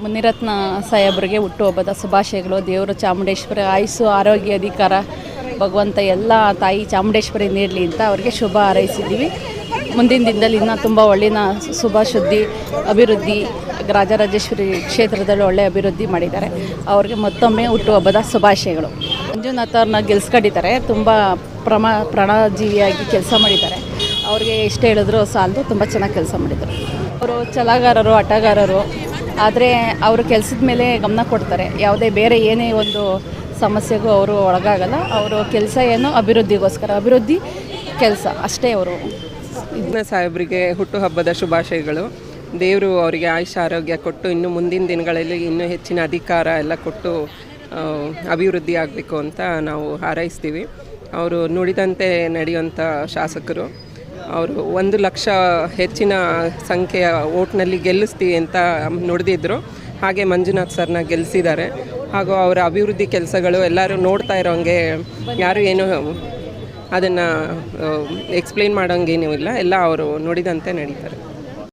ಮುನಿರತ್ನ ಸಾಹೇಬ್ರಿಗೆ ಹುಟ್ಟುಹಬ್ಬದ ಶುಭಾಶಯಗಳು. ದೇವರು ಚಾಮುಂಡೇಶ್ವರಿ ಆಯುಸ್ಸು, ಆರೋಗ್ಯ, ಅಧಿಕಾರ, ಭಗವಂತ ಎಲ್ಲ ತಾಯಿ ಚಾಮುಂಡೇಶ್ವರಿ ನೀಡಲಿ ಅಂತ ಅವ್ರಿಗೆ ಶುಭ ಹಾರೈಸಿದ್ದೀವಿ. ಮುಂದಿನ ದಿನದಲ್ಲಿ ಇನ್ನೂ ತುಂಬ ಒಳ್ಳೆಯ ಶುಭ ಶುದ್ಧಿ, ಅಭಿವೃದ್ಧಿ, ರಾಜರಾಜೇಶ್ವರಿ ಕ್ಷೇತ್ರದಲ್ಲಿ ಒಳ್ಳೆ ಅಭಿವೃದ್ಧಿ ಮಾಡಿದ್ದಾರೆ. ಅವ್ರಿಗೆ ಮತ್ತೊಮ್ಮೆ ಹುಟ್ಟುಹಬ್ಬದ ಶುಭಾಶಯಗಳು. ಮಂಜುನಾಥ್ ಅವ್ರನ್ನ ಗೆಲ್ಸ್ಕೊಂಡಿದ್ದಾರೆ. ತುಂಬ ಪ್ರಮ ಪ್ರಾಣಜೀವಿಯಾಗಿ ಕೆಲಸ ಮಾಡಿದ್ದಾರೆ. ಅವ್ರಿಗೆ ಎಷ್ಟು ಹೇಳಿದ್ರು ಸಾಲದು, ತುಂಬ ಚೆನ್ನಾಗಿ ಕೆಲಸ ಮಾಡಿದರು. ಅವರು ಚಲಾಗಾರರು ಆಟಗಾರರು. ಆದರೆ ಅವರು ಕೆಲಸದ ಮೇಲೆ ಗಮನ ಕೊಡ್ತಾರೆ. ಯಾವುದೇ ಬೇರೆ ಏನೇ ಒಂದು ಸಮಸ್ಯೆಗೂ ಅವರು ಒಳಗಾಗಲ್ಲ. ಅವರು ಕೆಲಸ ಏನು ಅಭಿವೃದ್ಧಿಗೋಸ್ಕರ. ಅಭಿವೃದ್ಧಿ ಕೆಲಸ ಅಷ್ಟೇ ಅವರು. ಇದನ್ನ ಸಾಹೇಬರಿಗೆ ಹುಟ್ಟುಹಬ್ಬದ ಶುಭಾಶಯಗಳು. ದೇವರು ಅವರಿಗೆ ಆಯುಷ ಆರೋಗ್ಯ ಕೊಟ್ಟು ಇನ್ನು ಮುಂದಿನ ದಿನಗಳಲ್ಲಿ ಇನ್ನೂ ಹೆಚ್ಚಿನ ಅಧಿಕಾರ ಎಲ್ಲ ಕೊಟ್ಟು ಅಭಿವೃದ್ಧಿ ಆಗಬೇಕು ಅಂತ ನಾವು ಹಾರೈಸ್ತೀವಿ. ಅವರು ನುಡಿದಂತೆ ನಡೆಯುವಂಥ ಶಾಸಕರು. ಅವರು ಒಂದು ಲಕ್ಷ ಹೆಚ್ಚಿನ ಸಂಖ್ಯೆಯ ಓಟ್ನಲ್ಲಿ ಗೆಲ್ಲಿಸ್ತೀವಿ ಅಂತ ನುಡಿದಿದ್ರು. ಹಾಗೆ ಮಂಜುನಾಥ್ ಸರ್ನ ಗೆಲ್ಲಿಸಿದ್ದಾರೆ ಹಾಗೂ ಅವರ ಅಭಿವೃದ್ಧಿ ಕೆಲಸಗಳು ಎಲ್ಲರೂ ನೋಡ್ತಾ ಇರೋಂಗೆ ಯಾರು ಏನು ಅದನ್ನು ಎಕ್ಸ್ಪ್ಲೇನ್ ಮಾಡೋಂಗೇನೂ ಇಲ್ಲ. ಎಲ್ಲ ಅವರು ನುಡಿದಂತೆ ನಡೀತಾರೆ.